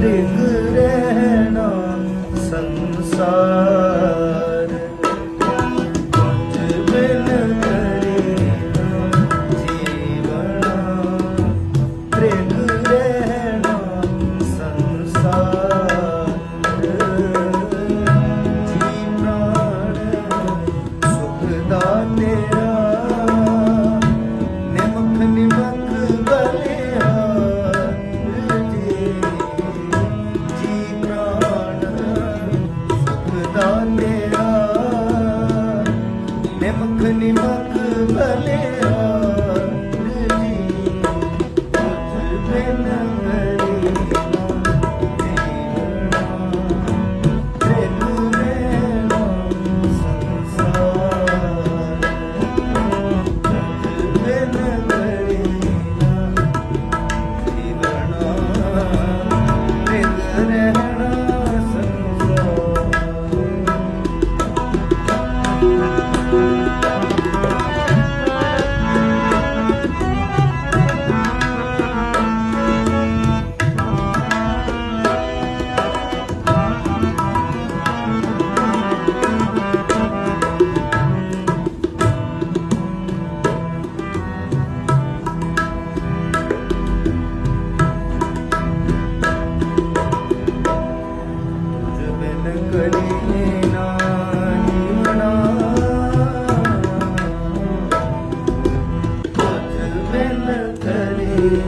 ਨਿਰਗ ਰਹਿਣਾ ਸੰਸਾਰ ਕੁਝ ਬਿਨ ਕਰੇ ਸੰਸਾਰ ਜੀ ਪ੍ਰਾਣ ਬਲਿਹਾਰ ਜੀ ਤੁਝ ਬਿਨ ਬਿਨ ਕਰੀ